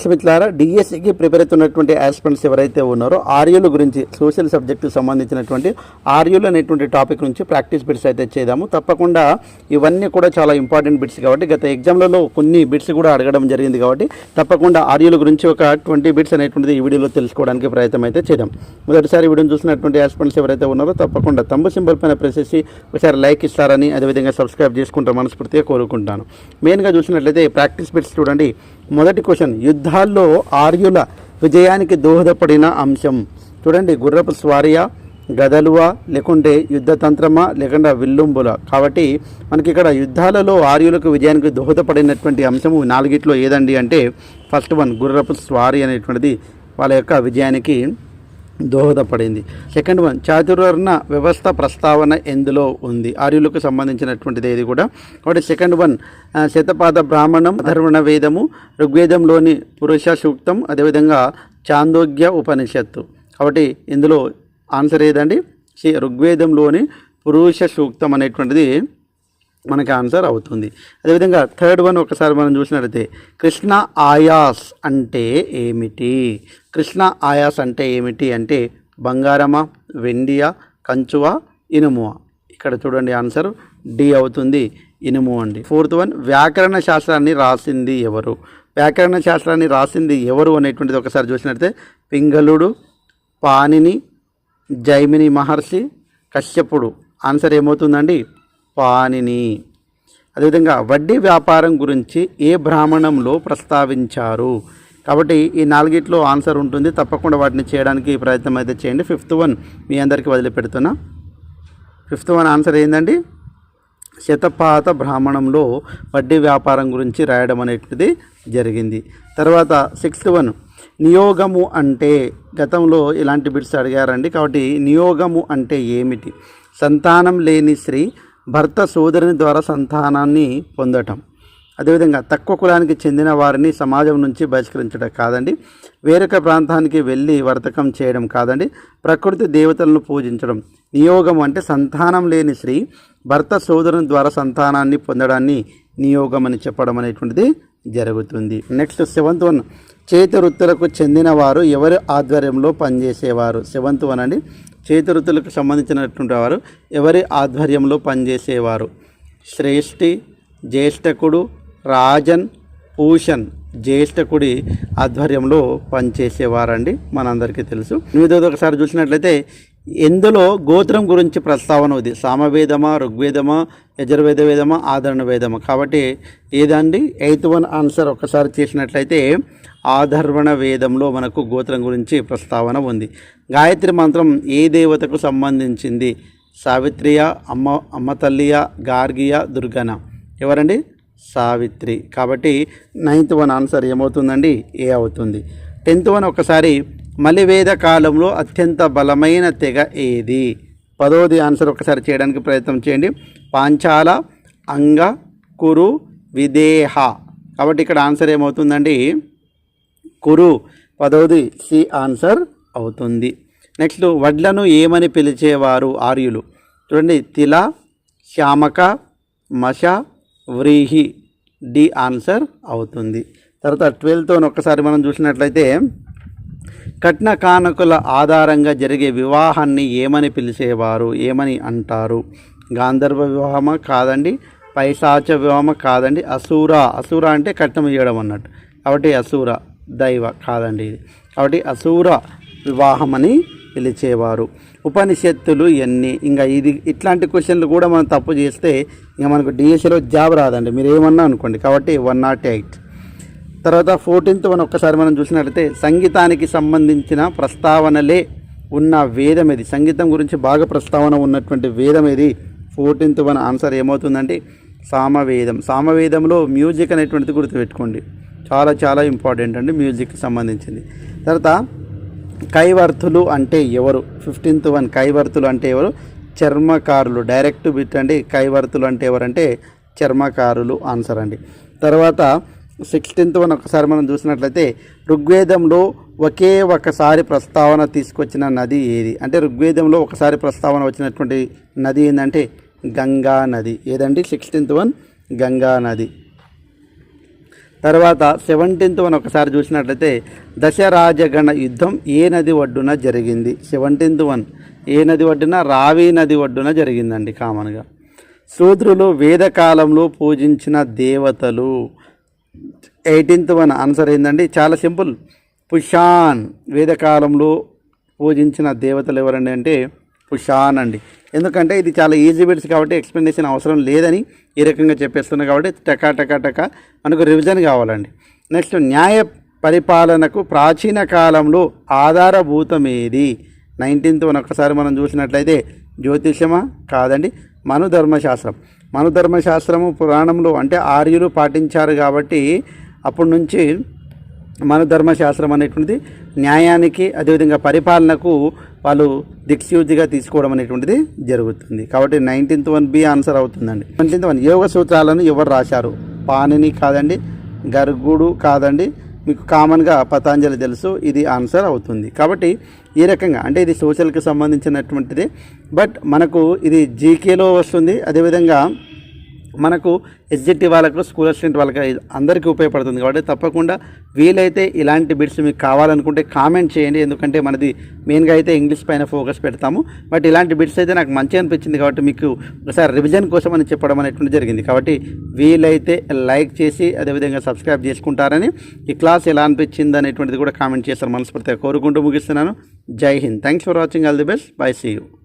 విద్యార్థి మిత్రులారా డిఎస్సికి ప్రిపేర్ అవుతున్నటువంటి ఆస్పిరెంట్స్ ఎవరైతే ఉన్నారో ఆర్యుల గురించి సోషల్ సబ్జెక్టుకి సంబంధించినటువంటి ఆర్యులు అనేటువంటి టాపిక్ నుంచి ప్రాక్టీస్ బిట్స్ అయితే చేద్దాము. తప్పకుండా ఇవన్నీ కూడా చాలా ఇంపార్టెంట్ బిట్స్ కాబట్టి గత ఎగ్జామ్లలో కొన్ని బిట్స్ కూడా అడగడం జరిగింది కాబట్టి తప్పకుండా ఆర్యుల గురించి ఒక ట్వంటీ బిట్స్ అనేటువంటిది ఈ వీడియోలో తెలుసుకోవడానికి ప్రయత్నం అయితే చేద్దాం. మొదటిసారి వీడియోని చూసినటువంటి ఆస్పిరెంట్స్ ఎవరైతే ఉన్నారో తప్పకుండా తమ్ము సింబల్ పైన ప్రెస్ చేసి ఒకసారి లైక్ ఇస్తారని అదేవిధంగా సబ్స్క్రైబ్ చేసుకుంటారు మనస్ఫూర్తిగా కోరుకుంటాను. మెయిన్గా చూసినట్లయితే ప్రాక్టీస్ బిట్స్ చూడండి. మొదటి క్వశ్చన్ యుద్ధాల్లో ఆర్యుల విజయానికి దోహదపడిన అంశం. చూడండి గుర్రపు స్వారియా గదలువా లేకుంటే యుద్ధతంత్రమా లేకుండా విల్లుంబుల. కాబట్టి మనకి ఇక్కడ యుద్ధాలలో ఆర్యులకు విజయానికి దోహదపడినటువంటి అంశము నాలుగిట్లో ఏదండి అంటే ఫస్ట్ వన్ గుర్రపు స్వారీ అనేటువంటిది వాళ్ళ యొక్క విజయానికి దోహదపడింది. సెకండ్ వన్ చాతుర్వర్ణ వ్యవస్థ ప్రస్తావన ఎందులో ఉంది? ఆర్యులకు సంబంధించినటువంటిది ఇది కూడా? కాబట్టి సెకండ్ వన్ శతపాద బ్రాహ్మణం అధర్వణ వేదము ఋగ్వేదంలోని పురుష సూక్తం అదేవిధంగా చాందోగ్య ఉపనిషత్తు. కాబట్టి ఇందులో ఆన్సర్ ఏదండి? శ్రీ ఋగ్వేదంలోని పురుష సూక్తం అనేటువంటిది మనకి ఆన్సర్ అవుతుంది. అదేవిధంగా థర్డ్ వన్ ఒకసారి మనం చూసినట్లయితే కృష్ణ ఆయాస్ అంటే ఏమిటి? కృష్ణ ఆయాస్ అంటే ఏమిటి అంటే బంగారమా వెండియా కంచువా ఇనుమువా? ఇక్కడ చూడండి ఆన్సర్ డి అవుతుంది ఇనుము అండి. ఫోర్త్ వన్ వ్యాకరణ శాస్త్రాన్ని రాసింది ఎవరు? వ్యాకరణ శాస్త్రాన్ని రాసింది ఎవరు అనేటువంటిది ఒకసారి చూసినట్లయితే పింగళుడు పాణిని జైమిని మహర్షి కశ్యపుడు. ఆన్సర్ ఏమవుతుందండి? పాణిని అదేవిధంగా వడ్డీ వ్యాపారం గురించి ఏ బ్రాహ్మణంలో ప్రస్తావించారు? కాబట్టి ఈ నాలుగిట్లో ఆన్సర్ ఉంటుంది. తప్పకుండా వాటిని చేయడానికి ప్రయత్నం అయితే చేయండి. ఫిఫ్త్ వన్ మీ అందరికీ వదిలిపెడుతున్నా. ఫిఫ్త్ వన్ ఆన్సర్ ఏంటండి శతపాత బ్రాహ్మణంలో వడ్డీ వ్యాపారం గురించి రాయడం అనేటిది జరిగింది. తర్వాత సిక్స్త్ వన్ నియోగము అంటే గతంలో ఇలాంటి బిట్స్ అడిగారండి. కాబట్టి నియోగము అంటే ఏమిటి? సంతానం లేని స్త్రీ భర్త సోదరుని ద్వారా సంతానాన్ని పొందటం. అదేవిధంగా తక్కువ కులానికి చెందిన వారిని సమాజం నుంచి బహిష్కరించడం కాదండి. వేరొక ప్రాంతానికి వెళ్ళి వర్తకం చేయడం కాదండి. ప్రకృతి దేవతలను పూజించడం. నియోగం అంటే సంతానం లేని స్త్రీ భర్త సోదరుని ద్వారా సంతానాన్ని పొందడాన్ని నియోగం అని చెప్పడం అనేటువంటిది జరుగుతుంది. నెక్స్ట్ సెవెంత్ వన్ చేతి వృత్తులకు చెందిన వారు ఎవరి ఆధ్వర్యంలో పనిచేసేవారు? సెవెంత్ వన్ అండి. చేతి వృత్తులకు సంబంధించినటువంటి వారు ఎవరి ఆధ్వర్యంలో పనిచేసేవారు? శ్రేష్ఠి జ్యేష్ఠకుడు రాజన్ పూషన్ జ్యేష్ఠకుడి ఆధ్వర్యంలో పనిచేసేవారండి. మనందరికీ తెలుసు. ఎనిమిదోది ఒకసారి చూసినట్లయితే ఇందులో గోత్రం గురించి ప్రస్తావన ఉంది? సామవేదమా ఋగ్వేదమా యజుర్వేద వేదమా ఆదరణ వేదమా కాబట్టి ఏదండి? ఎయిత్ వన్ ఆన్సర్ ఒకసారి చేసినట్లయితే ఆధర్వణ వేదంలో మనకు గోత్రం గురించి ప్రస్తావన ఉంది. గాయత్రి మంత్రం ఏ దేవతకు సంబంధించింది? సావిత్రియ అమ్మ అమ్మ తల్లియ గార్గియ దుర్గన? ఎవరండి? సావిత్రి. కాబట్టి నైన్త్ వన్ ఆన్సర్ ఏమవుతుందండి? ఏ అవుతుంది? టెన్త్ వన్ ఒకసారి మలివేద కాలంలో అత్యంత బలమైన తెగ ఏది? పదోది ఆన్సర్ ఒకసారి చేయడానికి ప్రయత్నం చేయండి. పాంచాల అంగ కురు విదేహ. కాబట్టి ఇక్కడ ఆన్సర్ ఏమవుతుందండి? కురు. పదోది సి ఆన్సర్ అవుతుంది. నెక్స్ట్ వడ్లను ఏమని పిలిచేవారు ఆర్యులు? చూడండి తిల శ్యామక మష వ్రీహి. డి ఆన్సర్ అవుతుంది. తర్వాత ట్వెల్వ్తో ఒక్కసారి మనం చూసినట్లయితే కట్న కానుకల ఆధారంగా జరిగే వివాహాన్ని ఏమని పిలిచేవారు? ఏమని అంటారు? గాంధర్వ వివాహమా కాదండి పైశాచ వివాహమా కాదండి అసూర. అసూర అంటే కట్నం ఇవ్వడం అన్నట్టు. కాబట్టి అసూర దైవ కాదండి ఇది. కాబట్టి అసూర వివాహమని పిలిచేవారు. ఉపనిషత్తులు ఎన్ని? ఇంకా ఇది ఇట్లాంటి క్వశ్చన్లు కూడా మనం తప్పు చేస్తే ఇంకా మనకు డిఎస్సిలో జాబ్ రాదండి. మీరు ఏమన్నా అనుకోండి. కాబట్టి వన్ నాట్ ఎయిట్. తర్వాత ఫోర్టీన్త్ వన్ ఒక్కసారి మనం చూసినట్లయితే సంగీతానికి సంబంధించిన ప్రస్తావనలే ఉన్న వేదం ఇది సంగీతం గురించి బాగా ప్రస్తావన ఉన్నటువంటి వేదం ఇది ఫోర్టీన్త్ వన్ ఆన్సర్ ఏమవుతుందంటే సామవేదం. సామవేదంలో మ్యూజిక్ అనేటువంటిది గుర్తుపెట్టుకోండి. చాలా చాలా ఇంపార్టెంట్ అండి మ్యూజిక్కి సంబంధించింది. తర్వాత కైవర్తులు అంటే ఎవరు? ఫిఫ్టీన్త్ వన్ కైవర్తులు అంటే ఎవరు? చర్మకారులు. డైరెక్ట్ బిట్ అండి కైవర్తులు అంటే ఎవరంటే చర్మకారులు ఆన్సర్ అండి. తర్వాత సిక్స్టీన్త్ వన్ ఒకసారి మనం చూసినట్లయితే ఋగ్వేదంలో ఒకే ఒకసారి ప్రస్తావన తీసుకొచ్చిన నది ఏది? అంటే ఋగ్వేదంలో ఒకసారి ప్రస్తావన వచ్చినటువంటి నది ఏంటంటే గంగా నది. ఏదండి? సిక్స్టీన్త్ వన్ గంగా నది. తర్వాత సెవెంటీన్త్ వన్ ఒకసారి చూసినట్లయితే దశరాజగణ యుద్ధం ఏ నది ఒడ్డున జరిగింది? సెవెంటీన్త్ వన్ ఏ నది ఒడ్డున? రావి నది ఒడ్డున జరిగిందండి కామన్గా. శూద్రులు వేదకాలంలో పూజించిన దేవతలు ఎయిటీన్త్ వన్ ఆన్సర్ ఏందండి? చాలా సింపుల్. పుషాన్ వేదకాలంలో పూజించిన దేవతలు ఎవరండి అంటే పుషాన్ అండి. ఎందుకంటే ఇది చాలా ఈజీ బిట్స్ కాబట్టి ఎక్స్ప్లెనేషన్ అవసరం లేదని ఈ రకంగా చెప్పేస్తున్నా కాబట్టి టకా టకా టకా మనకు రివిజన్ కావాలండి. నెక్స్ట్ న్యాయ పరిపాలనకు ప్రాచీన కాలంలో ఆధారభూతం ఏది? నైన్టీన్త్ వన్ ఒకసారి మనం చూసినట్లయితే జ్యోతిష్యమా కాదండి. మనుధర్మశాస్త్రం. మనధర్మశాస్త్రము పురాణంలో అంటే ఆర్యులు పాటించారు కాబట్టి అప్పటి నుంచి మనధర్మశాస్త్రం అనేటువంటిది న్యాయానికి అదేవిధంగా పరిపాలనకు వాళ్ళు దిక్సూచిగా తీసుకోవడం అనేటువంటిది జరుగుతుంది. కాబట్టి నైన్టీన్త్ వన్ బి ఆన్సర్ అవుతుందండి. నైన్టీన్త్ వన్ యోగ సూత్రాలను ఎవరు రాశారు? పాణిని కాదండి గర్గుడు కాదండి మీకు కామన్గా పతాంజలి తెలుసు ఇది ఆన్సర్ అవుతుంది. కాబట్టి ఈ రకంగా. అంటే ఇది సోషల్కి సంబంధించినటువంటిది. బట్ మనకు ఇది జీకేలో వస్తుంది. అదేవిధంగా మనకు ఎస్జెట్టి వాళ్ళకు స్కూల్ అసిస్టెంట్ వాళ్ళకి అందరికీ ఉపయోగపడుతుంది కాబట్టి తప్పకుండా వీలైతే ఇలాంటి బిట్స్ మీకు కావాలనుకుంటే కామెంట్ చేయండి. ఎందుకంటే మనది మెయిన్గా అయితే ఇంగ్లీష్ పైన ఫోకస్ పెడతాము. బట్ ఇలాంటి బిట్స్ అయితే నాకు మంచి అనిపించింది కాబట్టి మీకు ఒకసారి రివిజన్ కోసం అని చెప్పడం అనేటువంటి జరిగింది. కాబట్టి వీలైతే లైక్ చేసి అదేవిధంగా సబ్స్క్రైబ్ చేసుకుంటారని ఈ క్లాస్ ఎలా అనిపించింది అనేటువంటిది కూడా కామెంట్ చేస్తారు. మనస్ఫూర్తిగా కోరుకుంటూ ముగిస్తున్నాను. Jai Hind. Thanks for watching all the best bye see you